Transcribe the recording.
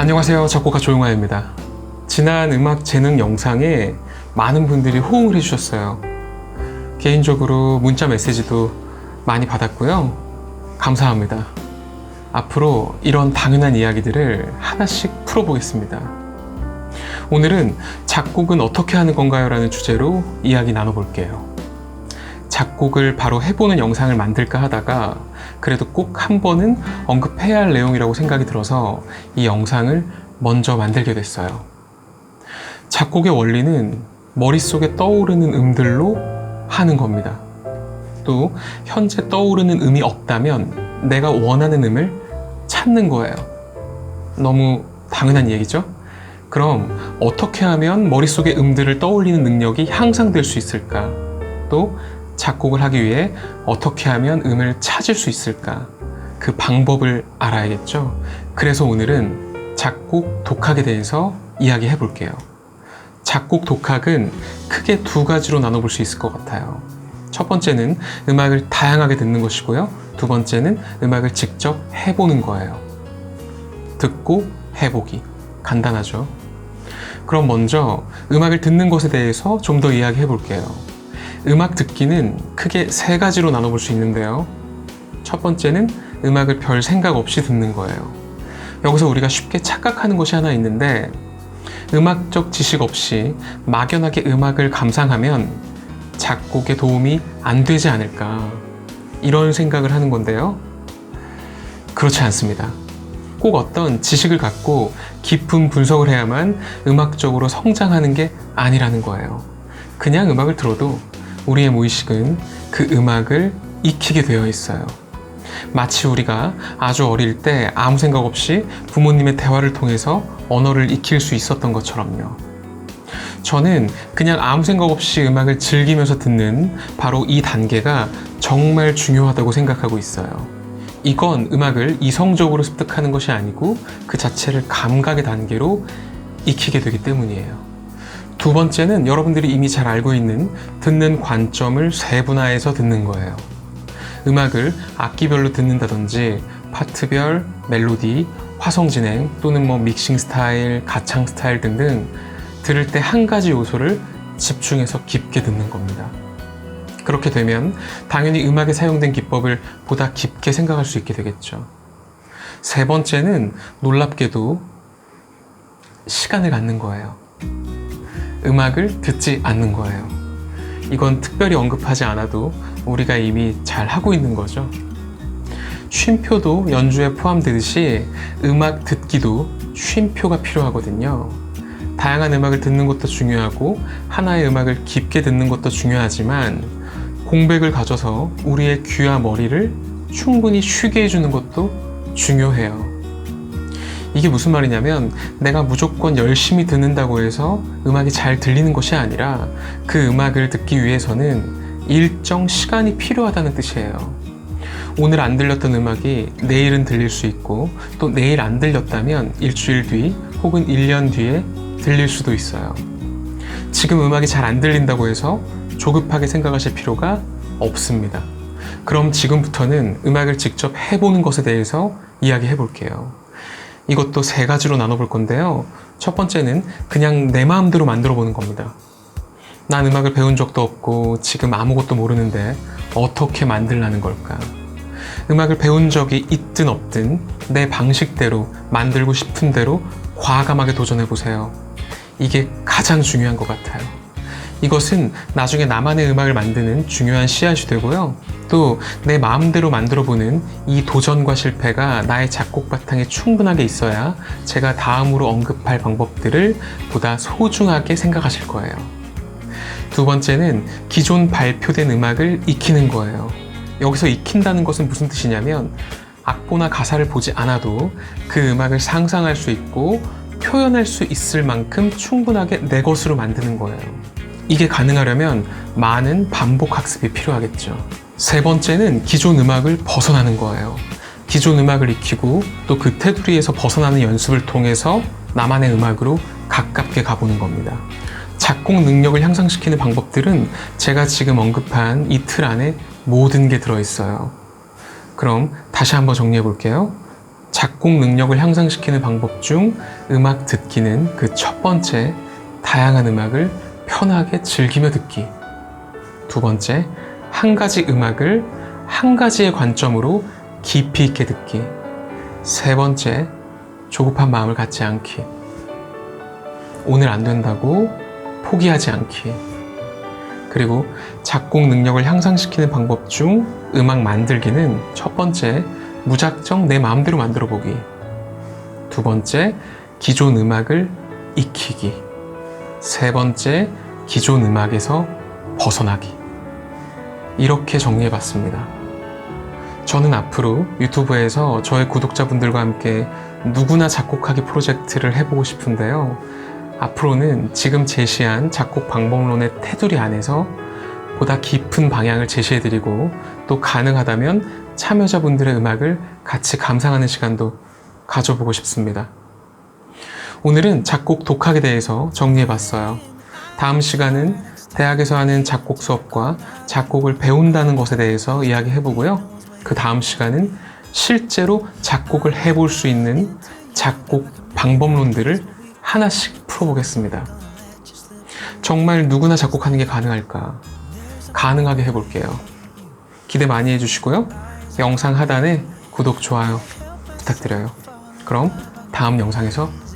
안녕하세요. 작곡가 조용화입니다. 지난 음악 재능 영상에 많은 분들이 호응을 해주셨어요. 개인적으로 문자 메시지도 많이 받았고요. 감사합니다. 앞으로 이런 당연한 이야기들을 하나씩 풀어보겠습니다. 오늘은 작곡은 어떻게 하는 건가요? 라는 주제로 이야기 나눠볼게요. 작곡을 바로 해보는 영상을 만들까 하다가 그래도 꼭 한 번은 언급해야 할 내용이라고 생각이 들어서 이 영상을 먼저 만들게 됐어요. 작곡의 원리는 머릿속에 떠오르는 음들로 하는 겁니다. 또 현재 떠오르는 음이 없다면 내가 원하는 음을 찾는 거예요. 너무 당연한 얘기죠? 그럼 어떻게 하면 머릿속의 음들을 떠올리는 능력이 향상될 수 있을까? 또 작곡을 하기 위해 어떻게 하면 음을 찾을 수 있을까? 그 방법을 알아야겠죠? 그래서 오늘은 작곡 독학에 대해서 이야기해 볼게요. 작곡 독학은 크게 두 가지로 나눠볼 수 있을 것 같아요. 첫 번째는 음악을 다양하게 듣는 것이고요. 두 번째는 음악을 직접 해보는 거예요. 듣고 해보기. 간단하죠? 그럼 먼저 음악을 듣는 것에 대해서 좀 더 이야기해 볼게요. 음악 듣기는 크게 세 가지로 나눠볼 수 있는데요. 첫 번째는 음악을 별 생각 없이 듣는 거예요. 여기서 우리가 쉽게 착각하는 것이 하나 있는데, 음악적 지식 없이 막연하게 음악을 감상하면 작곡에 도움이 안 되지 않을까. 이런 생각을 하는 건데요. 그렇지 않습니다. 꼭 어떤 지식을 갖고 깊은 분석을 해야만 음악적으로 성장하는 게 아니라는 거예요. 그냥 음악을 들어도 우리의 무의식은 그 음악을 익히게 되어 있어요. 마치 우리가 아주 어릴 때 아무 생각 없이 부모님의 대화를 통해서 언어를 익힐 수 있었던 것처럼요. 저는 그냥 아무 생각 없이 음악을 즐기면서 듣는 바로 이 단계가 정말 중요하다고 생각하고 있어요. 이건 음악을 이성적으로 습득하는 것이 아니고 그 자체를 감각의 단계로 익히게 되기 때문이에요. 두 번째는 여러분들이 이미 잘 알고 있는 듣는 관점을 세분화해서 듣는 거예요. 음악을 악기별로 듣는다든지 파트별, 멜로디, 화성 진행 또는 뭐 믹싱 스타일, 가창 스타일 등등 들을 때 한 가지 요소를 집중해서 깊게 듣는 겁니다. 그렇게 되면 당연히 음악에 사용된 기법을 보다 깊게 생각할 수 있게 되겠죠. 세 번째는 놀랍게도 시간을 갖는 거예요. 음악을 듣지 않는 거예요. 이건 특별히 언급하지 않아도 우리가 이미 잘 하고 있는 거죠. 쉼표도 연주에 포함되듯이 음악 듣기도 쉼표가 필요하거든요. 다양한 음악을 듣는 것도 중요하고 하나의 음악을 깊게 듣는 것도 중요하지만 공백을 가져서 우리의 귀와 머리를 충분히 쉬게 해주는 것도 중요해요. 이게 무슨 말이냐면 내가 무조건 열심히 듣는다고 해서 음악이 잘 들리는 것이 아니라 그 음악을 듣기 위해서는 일정 시간이 필요하다는 뜻이에요. 오늘 안 들렸던 음악이 내일은 들릴 수 있고 또 내일 안 들렸다면 일주일 뒤 혹은 1년 뒤에 들릴 수도 있어요. 지금 음악이 잘 안 들린다고 해서 조급하게 생각하실 필요가 없습니다. 그럼 지금부터는 음악을 직접 해보는 것에 대해서 이야기해 볼게요. 이것도 세 가지로 나눠볼 건데요. 첫 번째는 그냥 내 마음대로 만들어 보는 겁니다. 난 음악을 배운 적도 없고 지금 아무것도 모르는데 어떻게 만들라는 걸까? 음악을 배운 적이 있든 없든 내 방식대로 만들고 싶은 대로 과감하게 도전해 보세요. 이게 가장 중요한 것 같아요. 이것은 나중에 나만의 음악을 만드는 중요한 씨앗이 되고요. 또 내 마음대로 만들어 보는 이 도전과 실패가 나의 작곡 바탕에 충분하게 있어야 제가 다음으로 언급할 방법들을 보다 소중하게 생각하실 거예요. 두 번째는 기존 발표된 음악을 익히는 거예요. 여기서 익힌다는 것은 무슨 뜻이냐면 악보나 가사를 보지 않아도 그 음악을 상상할 수 있고 표현할 수 있을 만큼 충분하게 내 것으로 만드는 거예요. 이게 가능하려면 많은 반복 학습이 필요하겠죠. 세 번째는 기존 음악을 벗어나는 거예요. 기존 음악을 익히고 또 그 테두리에서 벗어나는 연습을 통해서 나만의 음악으로 가깝게 가보는 겁니다. 작곡 능력을 향상시키는 방법들은 제가 지금 언급한 이 틀 안에 모든 게 들어있어요. 그럼 다시 한번 정리해 볼게요. 작곡 능력을 향상시키는 방법 중 음악 듣기는 그 첫 번째, 다양한 음악을 편하게 즐기며 듣기. 두 번째, 한 가지 음악을 한 가지의 관점으로 깊이 있게 듣기. 세 번째, 조급한 마음을 갖지 않기. 오늘 안 된다고 포기하지 않기. 그리고 작곡 능력을 향상시키는 방법 중 음악 만들기는 첫 번째, 무작정 내 마음대로 만들어 보기. 두 번째, 기존 음악을 익히기. 세 번째, 기존 음악에서 벗어나기. 이렇게 정리해 봤습니다. 저는 앞으로 유튜브에서 저의 구독자분들과 함께 누구나 작곡하기 프로젝트를 해보고 싶은데요. 앞으로는 지금 제시한 작곡 방법론의 테두리 안에서 보다 깊은 방향을 제시해드리고 또 가능하다면 참여자분들의 음악을 같이 감상하는 시간도 가져보고 싶습니다. 오늘은 작곡 독학에 대해서 정리해봤어요. 다음 시간은 대학에서 하는 작곡 수업과 작곡을 배운다는 것에 대해서 이야기해보고요. 그 다음 시간은 실제로 작곡을 해볼 수 있는 작곡 방법론들을 하나씩 풀어보겠습니다. 정말 누구나 작곡하는 게 가능할까? 가능하게 해볼게요. 기대 많이 해주시고요. 영상 하단에 구독, 좋아요 부탁드려요. 그럼 다음 영상에서